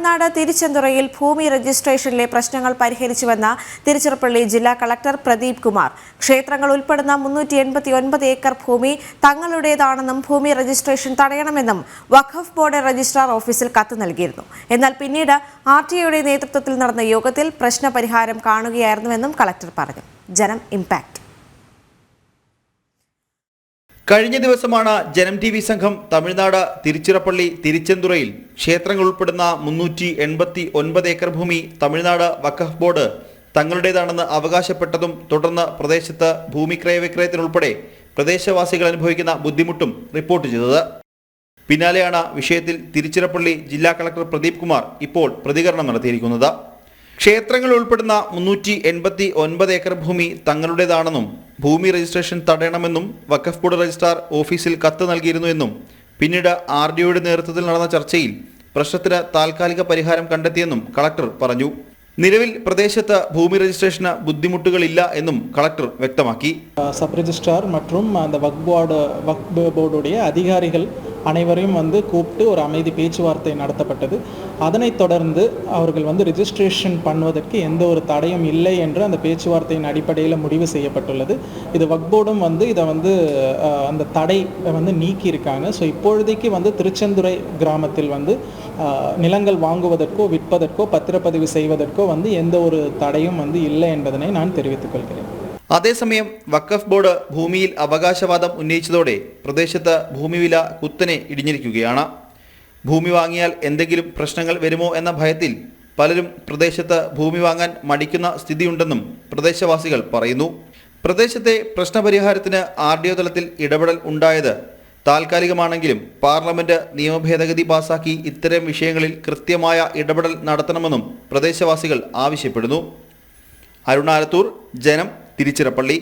തമിഴ്നാട് തിരുച്ചെന്തുറയിൽ ഭൂമി രജിസ്ട്രേഷനിലെ പ്രശ്നങ്ങൾ പരിഹരിച്ചുവെന്ന തിരുച്ചിറപ്പള്ളി ജില്ലാ കളക്ടർ പ്രദീപ് കുമാർ. ക്ഷേത്രങ്ങൾ ഉൾപ്പെടുന്ന മുന്നൂറ്റി എൺപത്തി ഒൻപത് ഏക്കർ ഭൂമി തങ്ങളുടേതാണെന്നും ഭൂമി രജിസ്ട്രേഷൻ തടയണമെന്നും വഖഫ് ബോർഡ് രജിസ്ട്രാർ ഓഫീസിൽ കത്ത് നൽകിയിരുന്നു. എന്നാൽ പിന്നീട് ആർ ടി നേതൃത്വത്തിൽ നടന്ന യോഗത്തിൽ പ്രശ്നപരിഹാരം കാണുകയായിരുന്നുവെന്നും കളക്ടർ പറഞ്ഞു. ജനം ഇമ്പാക്ട്. കഴിഞ്ഞ ദിവസമാണ് ജനം ടി വി സംഘം തമിഴ്നാട് തിരുച്ചിറപ്പള്ളി തിരുച്ചെന്തുറയിൽ ക്ഷേത്രങ്ങൾ ഉൾപ്പെടുന്ന മുന്നൂറ്റി എൺപത്തി ഒൻപത് ഏക്കർ ഭൂമി തമിഴ്നാട് വഖഫ് ബോർഡ് തങ്ങളുടേതാണെന്ന് അവകാശപ്പെട്ടതും തുടർന്ന് പ്രദേശത്ത് ഭൂമി ക്രയവിക്രയത്തിനുൾപ്പെടെ പ്രദേശവാസികൾ അനുഭവിക്കുന്ന ബുദ്ധിമുട്ടും റിപ്പോർട്ട് ചെയ്തത്. പിന്നാലെയാണ് വിഷയത്തിൽ തിരുച്ചിറപ്പള്ളി ജില്ലാ കളക്ടർ പ്രദീപ് കുമാർ ഇപ്പോൾ പ്രതികരണം നടത്തിയിരിക്കുന്നത്. ക്ഷേത്രങ്ങൾ ഉൾപ്പെടുന്ന മുന്നൂറ്റി എൺപത്തി ഒൻപത് ഏക്കർ ഭൂമി തങ്ങളുടേതാണെന്നും ഭൂമി രജിസ്ട്രേഷൻ തടയണമെന്നും വഖഫ് ബോർഡ് രജിസ്ട്രാർ ഓഫീസിൽ കത്ത് നൽകിയിരുന്നുവെന്നും പിന്നീട് ആർ ഡിഒയുടെ നേതൃത്വത്തിൽ നടന്ന ചർച്ചയിൽ പ്രശ്നത്തിന് താൽക്കാലിക പരിഹാരം കണ്ടെത്തിയെന്നും കളക്ടർ പറഞ്ഞു. നിലവിൽ പ്രദേശത്ത് ഭൂമി രജിസ്ട്രേഷന് ബുദ്ധിമുട്ടുകളില്ല എന്നും കളക്ടർ വ്യക്തമാക്കി. സബ് രജിസ്ട്രാർ മറ്റും ബോർഡ് അധികാരികൾ அனைவரையும் வந்து கூப்பிட்டு ஒரு அமைதி பேச்சுவார்த்தை நடத்தப்பட்டது. அதனைத் தொடர்ந்து அவர்கள் வந்து ரிஜிஸ்ட்ரேஷன் பண்ணுவதற்கு எந்த ஒரு தடையும் இல்லை என்று அந்த பேச்சுவார்த்தையின் அடிப்படையில் முடிவு செய்யப்பட்டுள்ளது. இது வக்போர்டும் வந்து இதை வந்து அந்த தடை வந்து நீக்கி இருக்காங்க ஸோ இப்பொழுதைக்கு வந்து திருச்செந்துறை கிராமத்தில் வந்து நிலங்கள் வாங்குவதற்கோ விற்பதற்கோ பத்திரப்பதிவு செய்வதற்கோ வந்து எந்த ஒரு தடையும் வந்து இல்லை என்பதனை நான் தெரிவித்துக் கொள்கிறேன். അതേസമയം വഖഫ് ബോർഡ് ഭൂമിയിൽ അവകാശവാദം ഉന്നയിച്ചതോടെ പ്രദേശത്ത് ഭൂമിവില കുത്തനെ ഇടിഞ്ഞിരിക്കുകയാണ്. ഭൂമി വാങ്ങിയാൽ എന്തെങ്കിലും പ്രശ്നങ്ങൾ വരുമോ എന്ന ഭയത്തിൽ പലരും പ്രദേശത്ത് ഭൂമി വാങ്ങാൻ മടിക്കുന്ന സ്ഥിതിയുണ്ടെന്നും പ്രദേശവാസികൾ പറയുന്നു. പ്രദേശത്തെ പ്രശ്നപരിഹാരത്തിന് ആർ ഡി ഒ തലത്തിൽ ഇടപെടൽ ഉണ്ടായത് താൽക്കാലികമാണെങ്കിലും പാർലമെന്റ് നിയമഭേദഗതി പാസാക്കി ഇത്തരം വിഷയങ്ങളിൽ കൃത്യമായ ഇടപെടൽ നടത്തണമെന്നും പ്രദേശവാസികൾ ആവശ്യപ്പെടുന്നു. അരുണാലത്തൂർ ജനം തിരുച്ചിറപ്പള്ളി